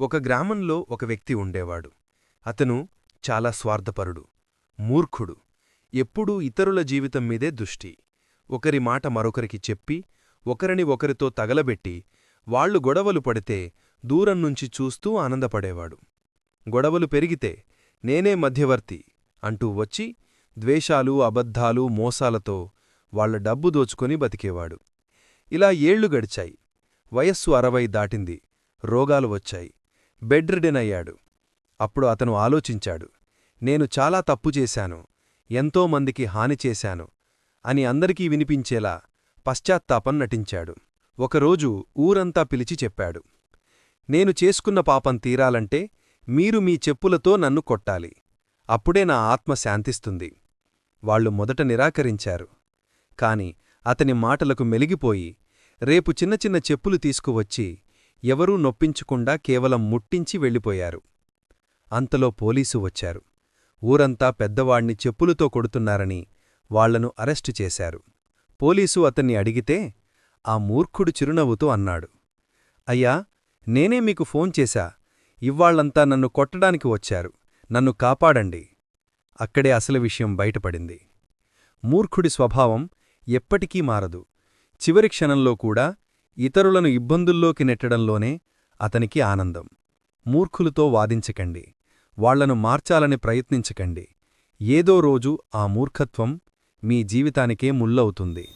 ఒక గ్రామంలో ఒక వ్యక్తి ఉండేవాడు. అతను చాలా స్వార్థపరుడు మూర్ఖుడు ఎప్పుడూ ఇతరుల జీవితం మీదే దృష్టి. ఒకరి మాట మరొకరికి చెప్పి ఒకరిని ఒకరితో తగలబెట్టి వాళ్ళు గొడవలు పడితే దూరం నుంచి చూస్తూ ఆనందపడేవాడు. గొడవలు పెరిగితే నేనే మధ్యవర్తి అంటూ వచ్చి ద్వేషాలు అబద్ధాలు మోసాలతో వాళ్ళ డబ్బు దోచుకొని బతికేవాడు. ఇలా ఏళ్ళు గడిచాయి. వయస్సు అరవై దాటింది రోగాలు వచ్చాయి. బెడ్ రిడెన్ అయ్యాడు అప్పుడు అతను ఆలోచించాడు. నేను చాలా తప్పు చేశాను. ఎంతోమందికి హాని చేశాను అని అందరికీ వినిపించేలా పశ్చాత్తాపం నటించాడు. ఒకరోజు ఊరంతా పిలిచి చెప్పాడు. నేను చేసుకున్న పాపం తీరాలంటే మీరు మీ చెప్పులతో నన్ను కొట్టాలి. అప్పుడే నా ఆత్మ శాంతిస్తుంది. వాళ్ళు మొదట నిరాకరించారు. కాని అతని మాటలకు మెలిగిపోయి రేపు చిన్న చిన్న చెప్పులు తీసుకువచ్చి ఎవరూ నొప్పించకుండా కేవలం ముట్టించి వెళ్ళిపోయారు. అంతలో పోలీసు వచ్చారు. ఊరంతా పెద్దవాణ్ణి చెప్పులతో కొడుతున్నారని వాళ్ళను అరెస్టు చేశారు. పోలీసు అతన్ని అడిగితే ఆ మూర్ఖుడు చిరునవ్వుతో అన్నాడు. అయ్యా నేనే మీకు ఫోన్ చేశా. ఇవ్వాళ్ళంతా నన్ను కొట్టడానికి వచ్చారు. నన్ను కాపాడండి. అక్కడే అసలు విషయం బయటపడింది. మూర్ఖుడి స్వభావం ఎప్పటికీ మారదు. చివరి క్షణంలో కూడా ఇతరులను ఇబ్బందుల్లోకి నెట్టడంలోనే అతనికి ఆనందం. మూర్ఖులతో వాదించకండి. వాళ్ళను మార్చాలని ప్రయత్నించకండి. ఏదో రోజు ఆ మూర్ఖత్వం మీ జీవితానికే ముల్లవుతుంది.